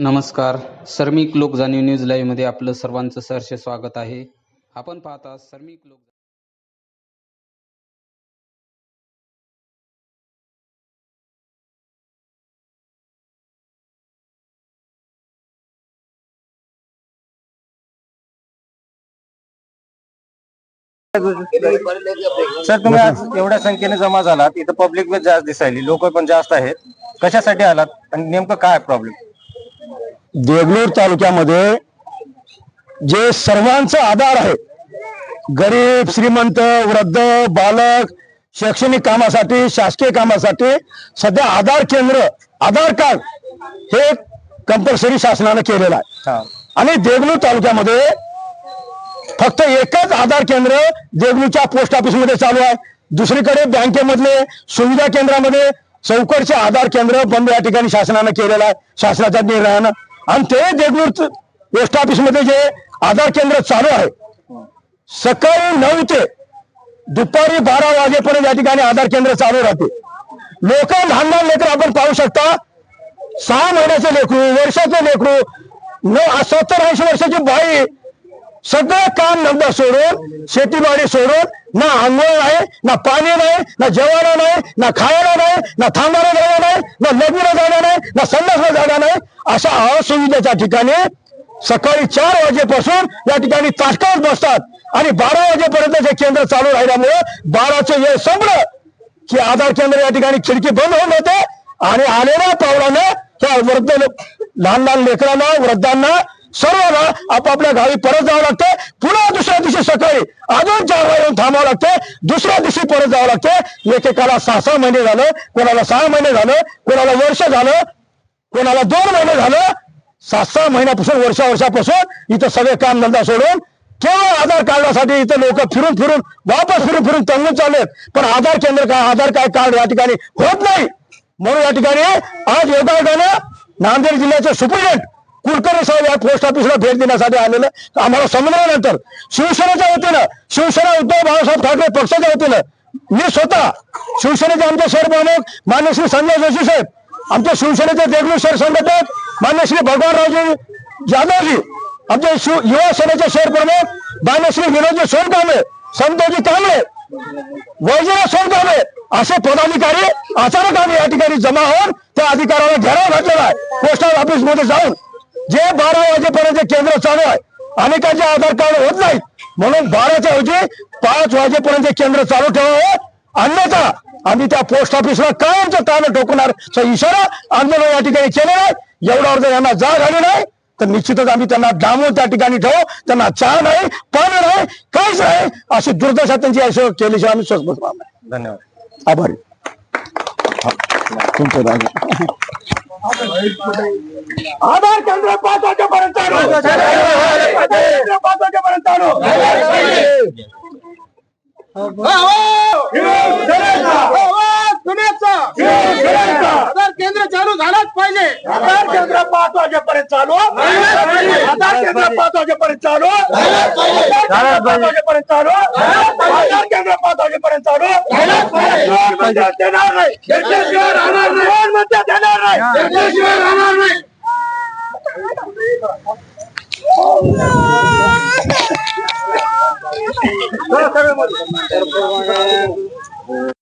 नमस्कार. सर्मिक लोक जाणीव न्यूज लाईव्हमध्ये आपलं सर्वांचं सहर्ष स्वागत आहे. आपण पाहता सर्मिक लोक सर तुम्ही आज एवढ्या संख्येने जमा झालात. इथं पब्लिक पण जास्त दिसायली. लोक पण जास्त आहेत. कशासाठी आलात? आणि नेमकं काय प्रॉब्लेम देगलूर तालुक्यामध्ये जे सर्वांचा आधार आहे गरीब श्रीमंत वृद्ध बालक शैक्षणिक कामासाठी शासकीय कामासाठी सध्या आधार केंद्र आधार कार्ड हे कंपल्सरी शासनानं केलेलं आहे. आणि देगलूर तालुक्यामध्ये फक्त एकच आधार केंद्र देगलूरच्या पोस्ट ऑफिसमध्ये चालू आहे. दुसरीकडे बँकेमधले सुविधा केंद्रामध्ये चौकडचे आधार केंद्र बंद या ठिकाणी शासनानं केलेलं आहे. शासनाच्या निर्णयानं आणि ते देगलूर पोस्ट ऑफिसमध्ये जे आधार केंद्र चालू आहे सकाळी नऊ ते दुपारी बारा वाजेपर्यंत या ठिकाणी आधार केंद्र चालू राहते. लोक लहान लहान लेकर आपण पाहू शकता सहा महिन्याचे लेकरू वर्षाचे लेकरू न सत्तर ऐंशी वर्षाची बाई सगळं काम धंदा सोडून शेतीबाडी सोडून ना आंघोळ नाही ना पाणी नाही ना जेवायला नाही ना खायला नाही ना थांबायला जायला नाही ना लग्न जाणं नाही ना संडासला जाणं नाही अशा असुविधेच्या ठिकाणी सकाळी चार वाजेपासून या ठिकाणी ताटकावत बसतात. आणि बारा वाजेपर्यंत हे केंद्र चालू राहिल्यामुळे बाराचं वेळ संपलं की आधार केंद्र या ठिकाणी खिडकी बंद होऊन होते आणि आलेल्या पावलानं त्या वृद्ध लहान लहान लेकरांना वृद्धांना सर्वांना आपापल्या गावी परत जावं लागते. पुन्हा दुसऱ्या दिवशी सकाळी अजून चार वाजता येऊन थांबावं लागते. दुसऱ्या दिवशी परत जावं लागते. एकेकाला सहा सहा महिने झालं कोणाला सहा महिने झालं कोणाला वर्ष झालं कोणाला दोन महिने झालं सात सहा महिन्यापासून वर्षा वर्षापासून इथं सगळे काम धंदा सोडून केवळ आधार कार्डासाठी इथं लोक फिरून फिरून वापस फिरून फिरून तंगून चाललेत पण आधार केंद्र काय आधार काय कार्ड या ठिकाणी होत नाही. म्हणून या ठिकाणी आज योगायोगानं नांदेड जिल्ह्याचे सुप्रिटेंट कुलकर्णी साहेब या पोस्ट ऑफिसला भेट देण्यासाठी आलेलं आम्हाला समजल्यानंतर शिवसेनेच्या वतीनं शिवसेना उद्धव बाळासाहेब ठाकरे पक्षाच्या वतीनं मी स्वतः शिवसेनेचे आमचे शहर प्रमुख मान्य श्री संजय जोशी साहेब आमच्या शिवसेनेचे देगलूर सर संघटक मान्य श्री भगवानरावजी जाधवजी आमचे शिव युवा सेनेचे शहर प्रमुख मान्य श्री विनोदजी सोनकांबळे संतोजी कांबळे वैजरा सोनकांबळे असे पदाधिकारी अचानक आम्ही या ठिकाणी जमा होऊन त्या अधिकाऱ्याला घेराव घातलेला आहे. पोस्टल ऑफिसमध्ये जाऊन जे बारा वाजेपर्यंत केंद्र चालू आहे अनेकांचे आधार कार्ड होत नाहीत. म्हणून बाराच्या ऐवजी पाच वाजेपर्यंत केंद्र चालू ठेवावं. अन्यथा आम्ही त्या पोस्ट ऑफिसला कायमचं ताण ठोकणार असा इशारा आंदोलन या ठिकाणी केलेला आहे एवढ्यावर जर यांना जाग आली नाही तर निश्चितच आम्ही त्यांना डांबून त्या ठिकाणी ठेवू त्यांना चहा नाही पाणी नाही काहीच नाही अशी दुर्दशा त्यांची अशी केल्याशिवाय आम्ही स्वस्त बसणार नाही धन्यवाद आभारी हा, तुमचं आधार केंद्र पाच वाजेपर्यंत आधार केंद्र चालू आधार केंद्र चालू झालाच पाहिजे. आधार केंद्र पाच वाजेपर्यंत चालू. आधार केंद्र पाच वाजेपर्यंत चालू. आधार केंद्र पाच वाजेपर्यंत चालू. आधार केंद्र पाच वाजेपर्यंत चालू. दोन म्हणते देणार नाही? राहणार नाही. दोन म्हणते देणार